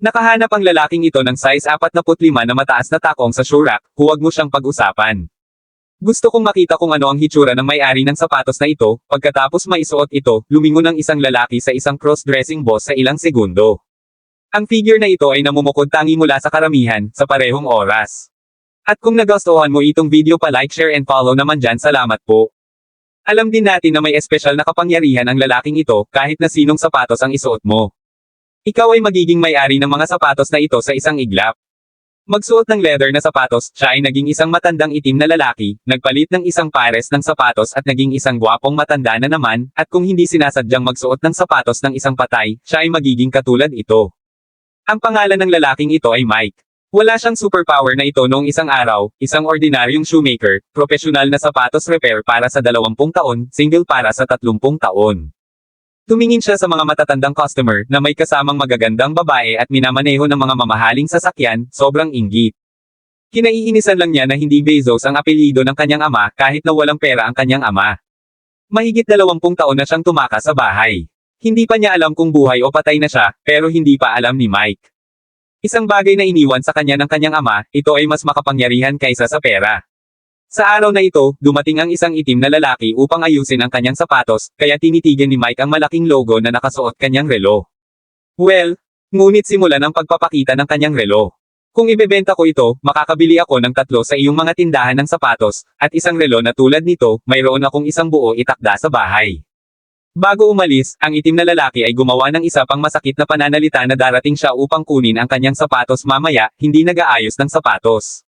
Nakahanap ang lalaking ito ng size 45 na mataas na takong sa shoe rack, huwag mo siyang pag-usapan. Gusto kong makita kung ano ang hitsura ng may-ari ng sapatos na ito, pagkatapos maisuot ito, lumingon ng isang lalaki sa isang cross-dressing boss sa ilang segundo. Ang figure na ito ay namumukod tangi mula sa karamihan, sa parehong oras. At kung nagustuhan mo itong video pa like, share and follow naman dyan, salamat po. Alam din natin na may espesyal na kapangyarihan ang lalaking ito, kahit na sinong sapatos ang isuot mo. Ikaw ay magiging may-ari ng mga sapatos na ito sa isang iglap. Magsuot ng leather na sapatos, siya ay naging isang matandang itim na lalaki, nagpalit ng isang pares ng sapatos at naging isang gwapong matanda na naman, at kung hindi sinasadyang magsuot ng sapatos ng isang patay, siya ay magiging katulad ito. Ang pangalan ng lalaking ito ay Mike. Wala siyang superpower na ito noong isang araw, isang ordinaryong shoemaker, profesional na sapatos repair para sa 20 taon, single para sa 30 taon. Tumingin siya sa mga matatandang customer na may kasamang magagandang babae at minamaneho ng mga mamahaling sasakyan, sobrang inggit. Kinaiinisan lang niya na hindi Bezos ang apelyido ng kanyang ama kahit na walang pera ang kanyang ama. Mahigit 20 taon na siyang tumaka sa bahay. Hindi pa niya alam kung buhay o patay na siya, pero hindi pa alam ni Mike. Isang bagay na iniwan sa kanya ng kanyang ama, ito ay mas makapangyarihan kaysa sa pera. Sa araw na ito, dumating ang isang itim na lalaki upang ayusin ang kanyang sapatos, kaya tinitigan ni Mike ang malaking logo na nakasuot kanyang relo. Well, ngunit simula ng pagpapakita ng kanyang relo. Kung ibebenta ko ito, makakabili ako ng tatlo sa iyong mga tindahan ng sapatos, at isang relo na tulad nito, mayroon akong isang buo itakda sa bahay. Bago umalis, ang itim na lalaki ay gumawa ng isa pang masakit na pananalita na darating siya upang kunin ang kanyang sapatos mamaya, hindi nag-aayos ng sapatos.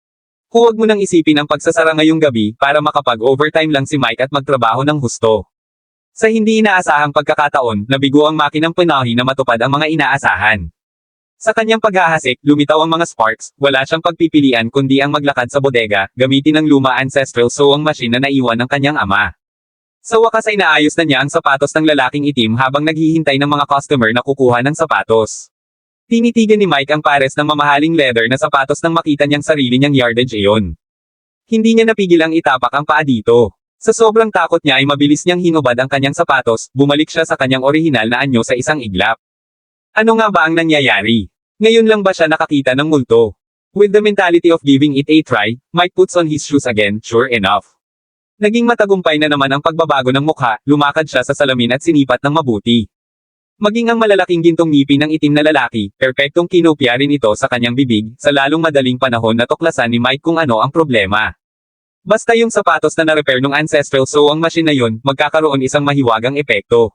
Huwag mo nang isipin ang pagsasara ngayong gabi para makapag-overtime lang si Mike at magtrabaho ng husto. Sa hindi inaasahang pagkakataon, nabigo ang makinang panahi na matupad ang mga inaasahan. Sa kanyang paghahasik, lumitaw ang mga sparks, wala siyang pagpipilian kundi ang maglakad sa bodega, gamitin ang luma ancestral sewing machine na naiwan ng kanyang ama. Sa wakas ay naayos na niya ang sapatos ng lalaking itim habang naghihintay ng mga customer na kukuha ng sapatos. Tinitigan ni Mike ang pares ng mamahaling leather na sapatos nang makita niyang sarili niyang yardage iyon. Hindi niya napigil ang itapak ang paa dito. Sa sobrang takot niya ay mabilis niyang hinubad ang kanyang sapatos, bumalik siya sa kanyang orihinal na anyo sa isang iglap. Ano nga ba ang nangyayari? Ngayon lang ba siya nakakita ng multo? With the mentality of giving it a try, Mike puts on his shoes again, sure enough. Naging matagumpay na naman ang pagbabago ng mukha, lumakad siya sa salamin at sinipat ng mabuti. Maging ang malalaking gintong ngipin ng itim na lalaki, perpektong kinopya rin ito sa kanyang bibig, sa lalong madaling panahon na tuklasan ni Mike kung ano ang problema. Basta yung sapatos na na-repair nung ancestral sewing machine na yun, magkakaroon isang mahiwagang epekto.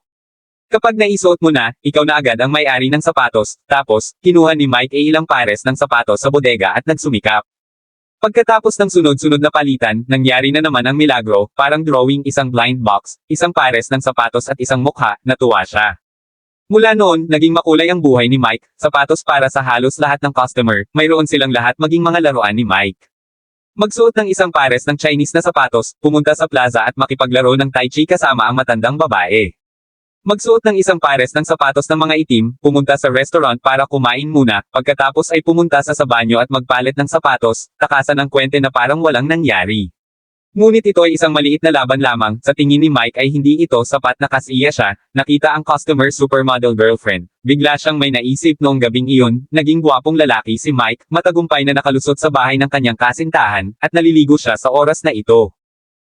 Kapag naisuot mo na, ikaw na agad ang may-ari ng sapatos, tapos, kinuha ni Mike ay ilang pares ng sapatos sa bodega at nagsumikap. Pagkatapos ng sunod-sunod na palitan, nangyari na naman ang milagro, parang drawing isang blind box, isang pares ng sapatos at isang mukha, natuwa siya. Mula noon, naging makulay ang buhay ni Mike, sapatos para sa halos lahat ng customer, mayroon silang lahat maging mga laruan ni Mike. Magsuot ng isang pares ng Chinese na sapatos, pumunta sa plaza at makipaglaro ng Tai Chi kasama ang matandang babae. Magsuot ng isang pares ng sapatos ng mga itim, pumunta sa restaurant para kumain muna, pagkatapos ay pumunta sa sa banyo at magpalit ng sapatos, takasan ng kwente na parang walang nangyari. Ngunit ito ay isang maliit na laban lamang, sa tingin ni Mike ay hindi ito sapat na kasiya siya, nakita ang customer supermodel girlfriend. Bigla siyang may naisip noong gabing iyon, naging gwapong lalaki si Mike, matagumpay na nakalusot sa bahay ng kanyang kasintahan, at naliligo siya sa oras na ito.